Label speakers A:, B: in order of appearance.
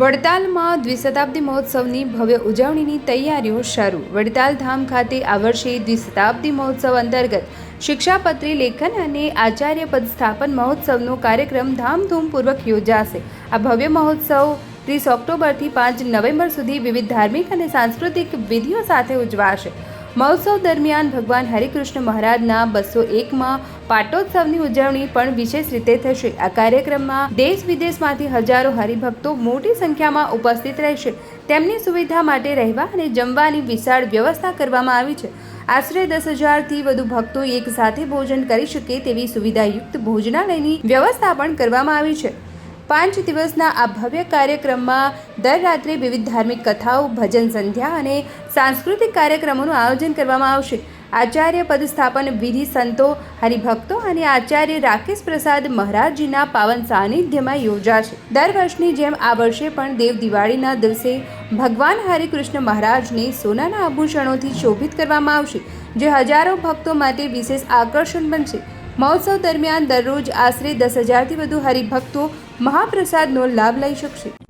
A: વડતાલમાં દ્વિશતાબ્દી મહોત્સવની ભવ્ય ઉજવણીની તૈયારીઓ શરૂ. વડતાલ ધામ ખાતે આ વર્ષે દ્વિશતાબ્દી મહોત્સવ અંતર્ગત શિક્ષાપત્રી લેખન અને આચાર્ય પદ સ્થાપન મહોત્સવનો કાર્યક્રમ ધામધૂમપૂર્વક યોજાશે. આ ભવ્ય મહોત્સવ ત્રીસ ઓક્ટોબરથી પાંચ નવેમ્બર સુધી વિવિધ ધાર્મિક અને સાંસ્કૃતિક વિધિઓ સાથે ઉજવાશે. મહોત્સવ દરમિયાન ભગવાન હરિકૃષ્ણ મહારાજના બસો એકમાં પાટોત્સવની ઉજવણી પણ વિશેષ રીતે થશે. આ કાર્યક્રમમાં દેશ વિદેશમાંથી હજારો હરિભક્તો મોટી સંખ્યામાં ઉપસ્થિત રહેશે. તેમની સુવિધા માટે રહેવા અને જમવાની વિશાળ વ્યવસ્થા કરવામાં આવી છે. આશરે દસ હજારથી વધુ ભક્તો એક સાથે ભોજન કરી શકે તેવી સુવિધાયુક્ત ભોજનાલયની વ્યવસ્થા પણ કરવામાં આવી છે. પાંચ દિવસના આ ભવ્ય કાર્યક્રમમાં દર રાત્રે વિવિધ ધાર્મિક કથાઓ, ભજન સંધ્યા અને સાંસ્કૃતિક કાર્યક્રમોનું આયોજન કરવામાં આવશે. આચાર્ય પદસ્થાપન વિધિ સંતો હરિભક્તો અને આચાર્ય રાકેશ પ્રસાદ મહારાજજીના પાવન સાનિધ્યમાં યોજાશે. દર વર્ષની જેમ આ વર્ષે પણ દેવ દિવાળીના દિવસે ભગવાન હરિકૃષ્ણ મહારાજને સોનાના આભૂષણોથી શોભિત કરવામાં આવશે, જે હજારો ભક્તો માટે વિશેષ આકર્ષણ બનશે. મહોત્સવ દરમિયાન દરરોજ આશરે દસ હજારથી વધુ હરિભક્તો મહાપ્રસાદનો લાભ લઈ શકશે.